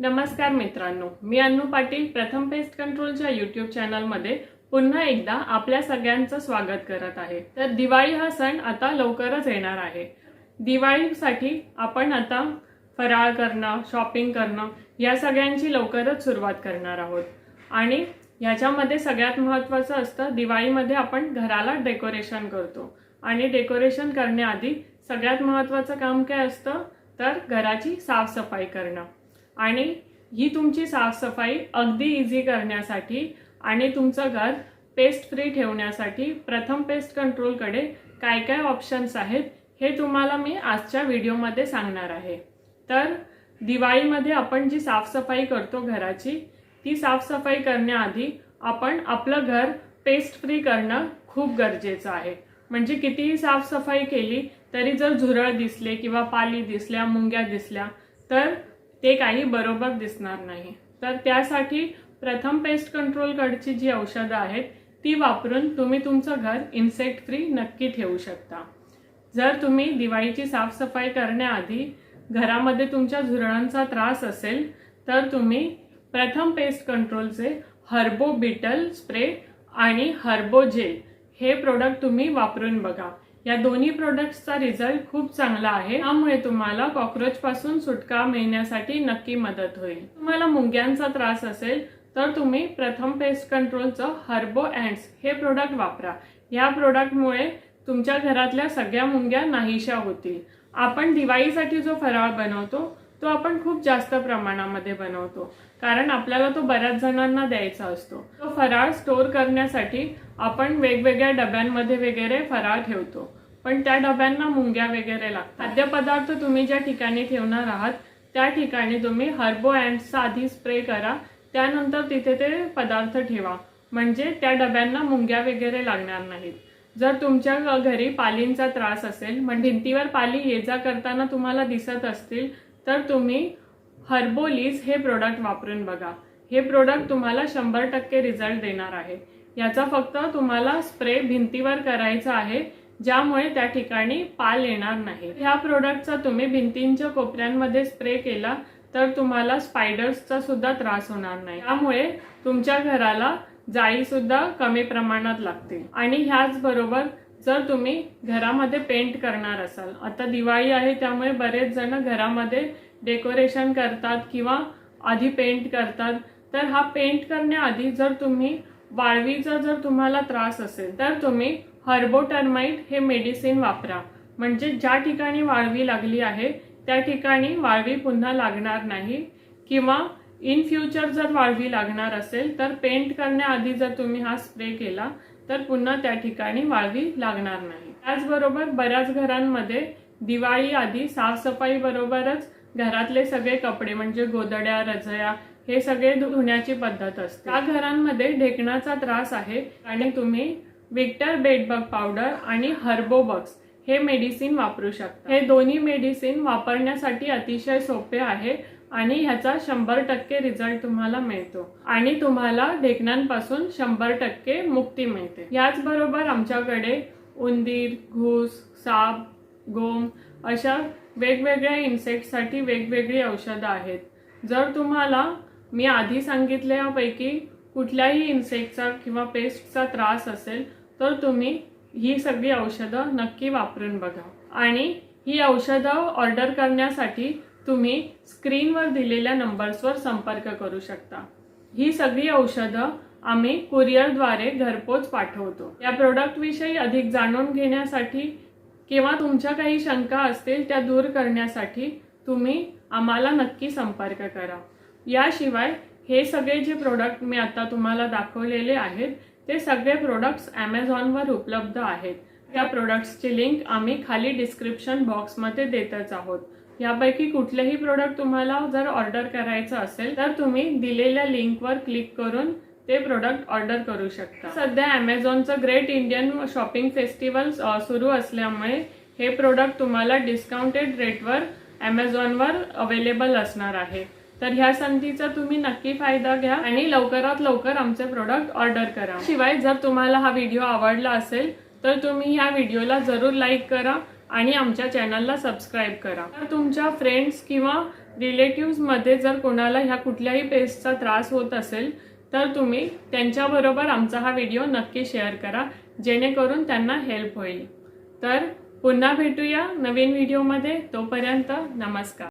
नमस्कार मित्रांनो मी अन्नू पाटील प्रथम पेस्ट कंट्रोलच्या युट्यूब चॅनलमध्ये पुन्हा एकदा आपल्या सगळ्यांचं स्वागत करत आहे. तर दिवाळी हा सण आता लवकरच येणार आहे. दिवाळीसाठी आपण आता फराळ करणं शॉपिंग करणं या सगळ्यांची लवकरच सुरुवात करणार आहोत. आणि ह्याच्यामध्ये सगळ्यात महत्त्वाचं असतं दिवाळीमध्ये आपण घराला डेकोरेशन करतो. आणि डेकोरेशन करण्याआधी सगळ्यात महत्त्वाचं काम काय असतं? तर घराची साफसफाई करणं. आणि ही तुमची साफसफाई अगदी इझी करण्यासाठी आणि तुमचं घर पेस्ट फ्री ठेवण्यासाठी प्रथम पेस्ट कंट्रोलकडे काय काय ऑप्शन्स आहेत हे तुम्हाला मी आजच्या व्हिडिओमध्ये सांगणार आहे. तर दिवाळीमध्ये आपण जी साफसफाई करतो घराची ती साफसफाई करण्याआधी आपण आपलं घर पेस्ट फ्री करणं खूप गरजेचं आहे. म्हणजे कितीही साफसफाई केली तरी जर झुरळ दिसले किंवा पाली दिसल्या मुंग्या दिसल्या तर ते काही बरोबर दिसणार नाही. तर त्यासाठी प्रथम पेस्ट कंट्रोलकडची जी औषधं आहेत ती वापरून तुम्ही तुमचं घर इन्सेक्ट फ्री नक्की ठेवू शकता. जर तुम्ही दिवाळीची साफसफाई करण्याआधी घरामध्ये तुमच्या झुरळांचा त्रास असेल तर तुम्ही प्रथम पेस्ट कंट्रोलचे हर्बो बिटल स्प्रे आणि हर्बो जेल हे प्रोडक्ट तुम्ही वापरून बघा. या दोन्ही प्रोडक्ट्सचा रिझल्ट खूप चांगला आहे. त्यामुळे तुम्हाला कॉक्रोच पासून सुटका मिळण्यासाठी नक्की मदत होईल. तुम्हाला मुंग्यांचा त्रास असेल तर तुम्ही प्रथम पेस्ट कंट्रोलचं हर्बो अँड्स हे प्रोडक्ट वापरा. या प्रोडक्टमुळे तुमच्या घरातल्या सगळ्या मुंग्या नाहीशा होतील. आपण दिवाळीसाठी जो फराळ बनवतो तो आपण खूप जास्त प्रमाणामध्ये बनवतो. कारण आपल्याला तो बऱ्याच जणांना द्यायचा असतो. तो फराळ स्टोर करण्यासाठी आपण वेगवेगळ्या डब्यांमध्ये वगैरे फराळ ठेवतो. पण त्या डब्यांना मुंग्या वगैरे लागतात. खाद्यपदार्थ तुम्ही ज्या ठिकाणी ठेवणार आहात त्या ठिकाणी तुम्ही हर्बो अँड्सचा आधी स्प्रे करा. त्यानंतर तिथे ते पदार्थ ठेवा. म्हणजे त्या डब्यांना मुंग्या वगैरे लागणार नाहीत. जर तुमच्या घरी पालींचा त्रास असेल म्हणजे भिंतीवर पाली ये जा करताना तुम्हाला दिसत असतील तर तुम्ही हर्बोलीज हे प्रोडक्ट वापरून बघा. हे प्रोडक्ट तुम्हाला शंभर टक्के रिझल्ट देणार आहे. याचा फक्त तुम्हाला स्प्रे भिंतीवर करायचा आहे ज्यामुळे त्या ठिकाणी पाल येणार नाही. ह्या प्रोडक्टचा तुम्ही भिंतींच्या कोपऱ्यांमध्ये स्प्रे केला तर तुम्हाला स्पायडर्सचा सुद्धा त्रास होणार नाही. त्यामुळे तुमच्या घराला जाळी सुद्धा कमी प्रमाणात लागतील. आणि ह्याच बरोबर जर तुम्ही घरामध्ये पेंट करणार असाल आता दिवाळी आहे त्यामुळे बरेच जण घरामध्ये डेकोरेशन करतात किंवा आधी पेंट करतात. तर हा पेंट करण्याआधी जर तुम्ही वाळवीचा जर तुम्हाला त्रास असेल तर तुम्ही हर्बोटर्माइट हे मेडिसिन वापरा. म्हणजे ज्या ठिकाणी वाळवी लागली आहे त्या ठिकाणी वाळवी पुन्हा लागणार नाही. किंवा इन फ्युचर जर वाळवी लागणार असेल तर पेंट करण्याआधी जर तुम्ही हा स्प्रे केला तर पुन्हा त्या ठिकाणी वाळवी लागणार नाही. त्याचबरोबर बऱ्याच घरांमध्ये दिवाळी आधी साफसफाई बरोबरच घरातले सगळे कपडे म्हणजे गोदड्या रजया हे सगळे धुण्याची पद्धत असते. त्या घरांमध्ये ढेकणाचा त्रास आहे आणि तुम्ही विक्टर बेडबग पावडर आणि हर्बोबक्स हे मेडिसिन वापरू शकता. हे दोन्ही मेडिसिन वापरण्यासाठी अतिशय सोपे आहे. आणि ह्याचा शंभर टक्के रिझल्ट तुम्हाला मिळतो. आणि तुम्हाला ढेकणांपासून शंभर टक्के मुक्ती मिळते. याचबरोबर आमच्याकडे उंदीर घूस साप गोम अशा वेगवेगळ्या इन्सेक्टसाठी वेगवेगळी औषधं आहेत. जर तुम्हाला मी आधी सांगितल्यापैकी कुठल्याही इन्सेक्टचा किंवा पेस्टचा त्रास असेल तर तुम्ही ही सगळी औषधं नक्की वापरून बघा. आणि ही औषधं ऑर्डर करण्यासाठी तुम्ही स्क्रीनवर दिलेल्या नंबर्सवर संपर्क करू शकता. ही सगळी औषधं आम्ही कुरिअरद्वारे घरपोच पाठवतो. या प्रोडक्टविषयी अधिक जाणून घेण्यासाठी किंवा तुमच्या काही शंका असतील त्या दूर करण्यासाठी तुम्ही आम्हाला नक्की संपर्क करा. याशिवाय हे सगळे जे प्रोडक्ट मी आता तुम्हाला दाखवलेले आहेत ते सगळे प्रोडक्ट्स ॲमेझॉनवर उपलब्ध आहेत. त्या प्रोडक्ट्सची लिंक आम्ही खाली डिस्क्रिप्शन बॉक्समध्ये देतच आहोत. यापैकी कुठलेही प्रोडक्ट तुम्हाला जर ऑर्डर करायचं असेल तर तुम्ही दिलेल्या लिंकवर क्लिक करून ते प्रोडक्ट ऑर्डर करू शकता. सध्या ॲमेझॉनचं ग्रेट इंडियन शॉपिंग फेस्टिवल सुरू असल्यामुळे हे प्रोडक्ट तुम्हाला डिस्काउंटेड रेटवर ॲमेझॉनवर अवेलेबल असणार आहे. तर ह्या संधीचा तुम्ही नक्की फायदा घ्या आणि लवकरात लवकर आमचे प्रोडक्ट ऑर्डर करा. शिवाय जर तुम्हाला हा व्हिडिओ आवडला असेल तर तुम्ही ह्या व्हिडिओला जरूर लाईक करा. आणि आमच्या चॅनलला सबस्क्राईब करा. तर तुमच्या फ्रेंड्स किंवा रिलेटिव्समध्ये जर कोणाला ह्या कुठल्याही पेस्टचा त्रास होत असेल तर तुम्ही त्यांच्याबरोबर आमचा हा व्हिडिओ नक्की शेअर करा जेणेकरून त्यांना हेल्प होईल. तर पुन्हा भेटूया नवीन व्हिडिओमध्ये तोपर्यंत नमस्कार.